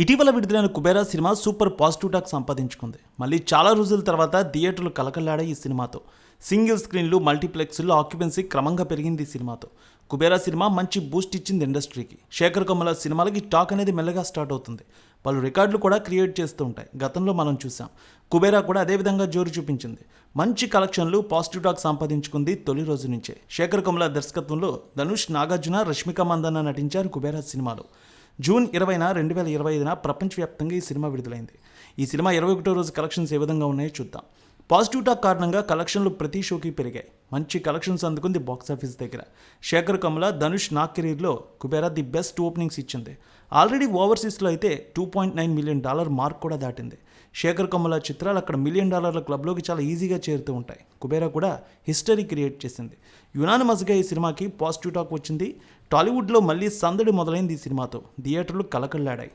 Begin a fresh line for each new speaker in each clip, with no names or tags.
ఇటీవల విడుదలైన Kubera cinema super positive talk సంపాదించుకుంది. మళ్ళీ చాలా రోజుల తర్వాత థియేటర్లు కలకల్లాడాయి ఈ సినిమాతో. సింగిల్ స్క్రీన్లు మల్టీప్లెక్స్లో ఆక్యుపెన్సీ క్రమంగా పెరిగింది ఈ సినిమాతో. కుబేరా సినిమా మంచి బూస్ట్ ఇచ్చింది ఇండస్ట్రీకి. శేఖర్ కమల సినిమాలకి టాక్ అనేది మెల్లగా స్టార్ట్ అవుతుంది. పలు రికార్డులు కూడా క్రియేట్ చేస్తూ ఉంటాయి. గతంలో మనం చూసాం. కుబేరా కూడా అదేవిధంగా జోరు చూపించింది. మంచి కలెక్షన్లు పాజిటివ్ టాక్ సంపాదించుకుంది తొలి రోజు నుంచే. శేఖర్ కమల దర్శకత్వంలో ధనుష్ నాగార్జున రష్మిక మందన్న నటించారు కుబేరా సినిమాలో. జూన్ ఇరవైన రెండు వేల ఇరవై ఐదున ప్రపంచవ్యాప్తంగా ఈ సినిమా విడుదలైంది. ఈ సినిమా ఇరవై ఒకటో రోజు కలెక్షన్స్ ఏ విధంగా ఉన్నాయో చూద్దాం. పాజిటివ్ టాక్ కారణంగా కలెక్షన్లు ప్రతి షోకి పెరిగాయి. మంచి కలెక్షన్స్ అందుకుంది బాక్సాఫీస్ దగ్గర. శేఖర్ కమల ధనుష్ నా కెరీర్లో కుబేరా ది బెస్ట్ ఓపెనింగ్స్ ఇచ్చింది. ఆల్రెడీ ఓవర్సీస్లో అయితే two point nine million dollar mark కూడా దాటింది. శేఖర్ కమల చిత్రాలు అక్కడ మిలియన్ డాలర్ల క్లబ్లోకి చాలా ఈజీగా చేరుతూ ఉంటాయి. కుబేరా కూడా హిస్టరీ క్రియేట్ చేసింది. యునానిమస్గా ఈ సినిమాకి పాజిటివ్ టాక్ వచ్చింది. టాలీవుడ్లో మళ్ళీ సందడి మొదలైంది ఈ సినిమాతో. థియేటర్లు కలకల్లాడాయి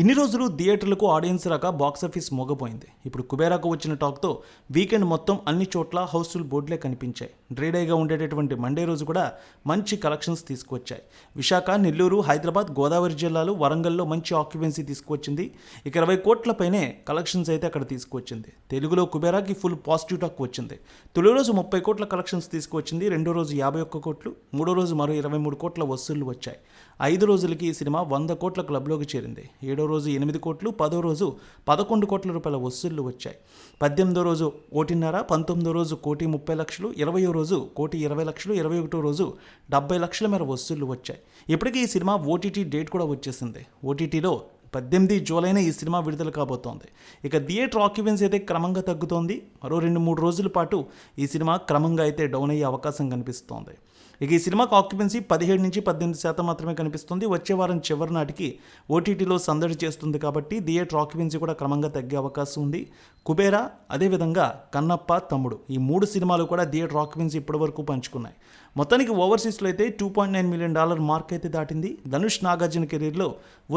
ఇన్ని రోజులు థియేటర్లకు ఆడియన్స్ రాక బాక్సాఫీస్ మోగపోయింది. ఇప్పుడు కుబేరాకు వచ్చిన టాక్తో వీకెండ్ మొత్తం అన్ని చోట్ల హౌస్ఫుల్ బోర్డులే కనిపించాయి. డ్రైడైగా ఉండేటటువంటి మండే రోజు కూడా మంచి కలెక్షన్స్ తీసుకువచ్చాయి. విశాఖ నెల్లూరు హైదరాబాద్ గోదావరి జిల్లాలు వరంగల్లో మంచి ఆక్యుపెన్సీ తీసుకువచ్చింది. ఇక ఇరవై కోట్లపైనే కలెక్షన్స్ అయితే అక్కడ తీసుకువచ్చింది. తెలుగులో కుబేరాకి ఫుల్ పాజిటివ్ టాక్ వచ్చింది. తొలి రోజు ముప్పై కోట్ల కలెక్షన్స్ తీసుకువచ్చింది రెండో రోజు యాభై ఒక్క కోట్లు మూడో రోజు మరో ఇరవై మూడు కోట్ల వసూళ్ళు వచ్చాయి. ఐదు రోజులకి ఈ సినిమా వంద కోట్ల క్లబ్లోకి చేరింది. ఏడో రోజు ఎనిమిది కోట్లు పదో రోజు పదకొండు కోట్ల రూపాయల వసూళ్ళు వచ్చాయి. పద్దెనిమిదో రోజు కోటిన్నర పంతొమ్మిదో రోజు కోటి ముప్పై లక్షలు ఇరవయో రోజు కోటి ఇరవై లక్షలు ఇరవై ఒకటో రోజు డెబ్బై లక్షల మేర వసూళ్ళు వచ్చాయి. ఇప్పటికీ ఈ సినిమా ఓటీటీ డేట్ కూడా వచ్చేసింది. ఓటీటీలో పద్దెనిమిది జూలైన ఈ సినిమా విడుదల కాబోతోంది. ఇక థియేటర్ ఆక్యుపెన్సీ అయితే క్రమంగా తగ్గుతోంది. మరో రెండు మూడు రోజుల పాటు ఈ సినిమా క్రమంగా అయితే డౌన్ అయ్యే అవకాశం కనిపిస్తోంది. ఇక ఈ సినిమాకు ఆక్యుపెన్సీ పదిహేడు నుంచి పద్దెనిమిది శాతం మాత్రమే కనిపిస్తుంది. వచ్చే వారం చివరి నాటికి ఓటీటీలో సందడి చేస్తుంది కాబట్టి థియేటర్ ఆక్యుపెన్సీ కూడా క్రమంగా తగ్గే అవకాశం ఉంది. కుబేరా అదేవిధంగా కన్నప్ప తమ్ముడు. ఈ మూడు సినిమాలు కూడా థియేటర్ ఆక్యుపెన్సీ ఇప్పటివరకు పంచుకున్నాయి. మొత్తానికి ఓవర్సీస్లో అయితే two point nine million dollar mark అయితే దాటింది. ధనుష్ నాగార్జున కెరీర్లో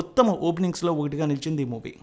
ఉత్తమ ఓపెనింగ్స్లో ఒకటిగా నిలిచింది ఈ మూవీ.